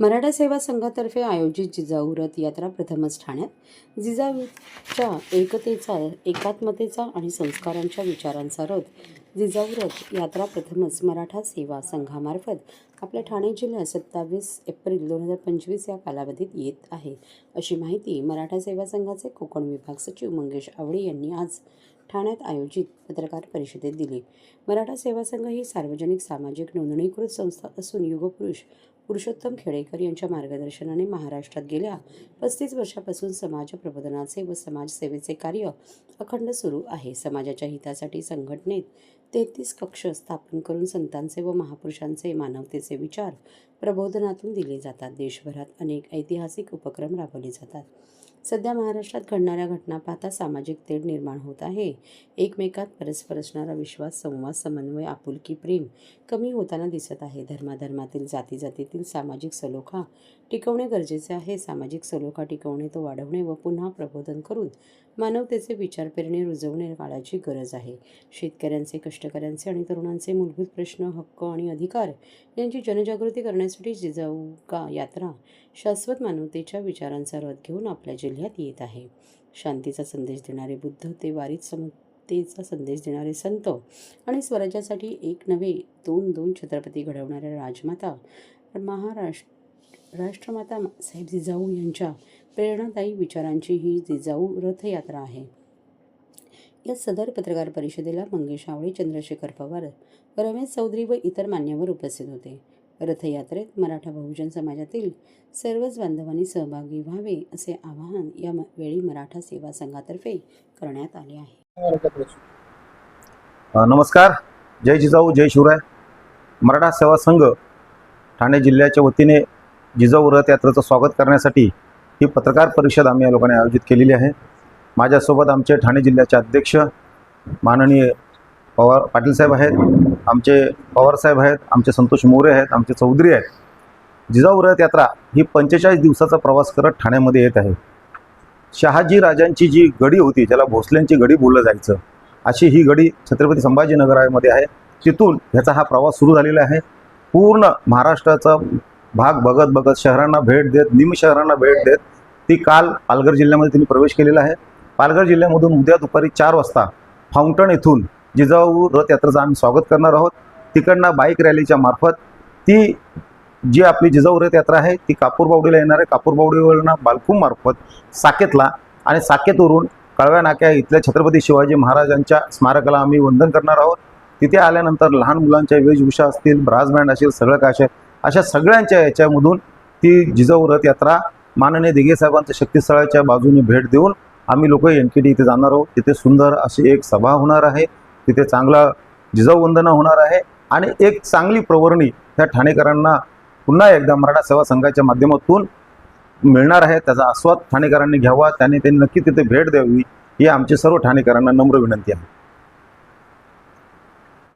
मराठा सेवा संघातर्फे आयोजित जिजाऊ रथ यात्रा प्रथमच ठाण्यात. जिजाऊच्या एकतेचा एकात्मतेचा आणि संस्कारांच्या विचारांचा रथ जिजाऊ रथ यात्रा प्रथमच मराठा सेवा संघामार्फत आपल्या ठाणे जिल्ह्यात सत्तावीस एप्रिल दोन हजार पंचवीस या कालावधीत येत आहे. अशी माहिती मराठा सेवा संघाचे कोकण विभाग सचिव मंगेश आवळे यांनी आज ठाण्यात आयोजित पत्रकार परिषदेत दिली. मराठा सेवा संघ ही सार्वजनिक सामाजिक नोंदणीकृत संस्था असून युगपुरुष पुरुषोत्तम खेडेकर यांच्या मार्गदर्शनाने महाराष्ट्रात गेल्या पस्तीस वर्षापासून समाज प्रबोधनाचे व समाजसेवेचे कार्य अखंड सुरू आहे. समाजाच्या हितासाठी संघटनेत तेहतीस कक्ष स्थापन करून संतांचे व महापुरुषांचे मानवतेचे विचार प्रबोधनातून दिले जातात. देशभरात अनेक ऐतिहासिक उपक्रम राबवले जातात. सध्या महाराष्ट्रात घडणाऱ्या घटना पाहता सामाजिक तेढ निर्माण होत आहे. एकमेकात परस्पर असणारा विश्वास संवाद समन्वय आपुलकी प्रेम कमी होताना दिसत आहे. धर्माधर्मातील जाती जातीतील सामाजिक सलोखा टिकवणे गरजेचे आहे. सामाजिक सलोखा टिकवणे तो वाढवणे व पुन्हा प्रबोधन करून मानवतेचे विचार पेरणे रुजवणे काळाची गरज आहे. शेतकऱ्यांचे कष्टकऱ्यांचे आणि तरुणांचे मूलभूत प्रश्न हक्क आणि अधिकार यांची जनजागृती करण्यासाठी जिजाऊ का यात्रा शाश्वत मानवतेच्या विचारांचा रथ घेऊन आपल्या जिल्ह्यात येत आहे. शांतीचा संदेश देणारे बुद्ध ते वारीत समतेचा संदेश देणारे संत आणि स्वराज्यासाठी एक नव्हे दोन दोन छत्रपती घडवणाऱ्या राजमाता. महाराष्ट्र राष्ट्रमाता साहेब जिजाऊ यांच्या प्रेरणादायी विचारांची ही जिजाऊ रथयात्रा आहे. या सदर पत्रकार परिषदेला मंगेश आवळे चंद्रशेखर पवार रमेश चौधरी व इतर मान्यवर उपस्थित होते. रथयात्रेत मराठा बहुजन समाजातील सर्वच बांधवांनी सहभागी व्हावे असे आवाहन या म- वेळी मराठा सेवा संघातर्फे करण्यात आले आहे. नमस्कार. जय जिजाऊ जय शिवराय. मराठा सेवा संघ ठाणे जिल्ह्याच्या वतीने जिजाऊ रथयात्रेचं स्वागत करण्यासाठी ही पत्रकार परिषद आम्ही या लोकांनी आयोजित केलेली आहे. माझ्यासोबत आमचे ठाणे जिल्ह्याचे अध्यक्ष माननीय पवार पाटील साहेब आहेत आमचे पवारसाहेब आहेत आमचे संतोष मोरे आहेत आमचे चौधरी आहेत. जिजाऊ रथ यात्रा ही पंचेचाळीस दिवसाचा प्रवास करत ठाण्यामध्ये येत आहे. शहाजी राजांची जी गडी होती ज्याला भोसल्यांची गडी बोललं जायचं अशी ही गडी छत्रपती संभाजीनगरामध्ये आहे. तिथून ह्याचा हा प्रवास सुरू झालेला आहे. पूर्ण महाराष्ट्राचा भाग बघत बघत शहरांना भेट देत निम शहरांना भेट देत ती काल पालघर जिल्ह्यामध्ये त्यांनी प्रवेश केलेला आहे. पालघर जिल्ह्यामधून उद्या दुपारी चार वाजता फाउंटन येथून जिजाऊ रथयात्रेचं आम्ही स्वागत करणार आहोत. तिकडनं बाईक रॅलीच्या मार्फत ती जी आपली जिजाऊ रथ यात्रा आहे ती कापूरबावडीला येणार आहे. कापूरबावडीवरनं बालकूमार्फत साकेतला आणि साकेतवरून कळव्या नाक्या इथल्या छत्रपती शिवाजी महाराजांच्या स्मारकाला आम्ही वंदन करणार आहोत. तिथे आल्यानंतर लहान मुलांच्या वेशभूषा असतील ब्रास बँड असेल सगळं काय असेल अशा सगळ्यांच्या याच्यामधून ती जिजाऊ रथ यात्रा माननीय दिघे साहेबांच्या शक्तीस्थळाच्या बाजूने भेट देऊन आम्ही लोक एन के इथे जाणार आहोत. तिथे सुंदर अशी एक सभा होणार आहे. तिथे चांगला जिजाऊवंदना होणार आहे आणि एक चांगली प्रवर्णी त्या ठाणेकरांना पुन्हा एकदा मराठा सेवा संघाच्या माध्यमातून मिळणार आहे. त्याचा आस्वाद ठाणेकरांनी घ्यावा. त्याने त्यांनी नक्की तिथे भेट द्यावी. ही आमची सर्व ठाणेकरांना नम्र विनंती आहे.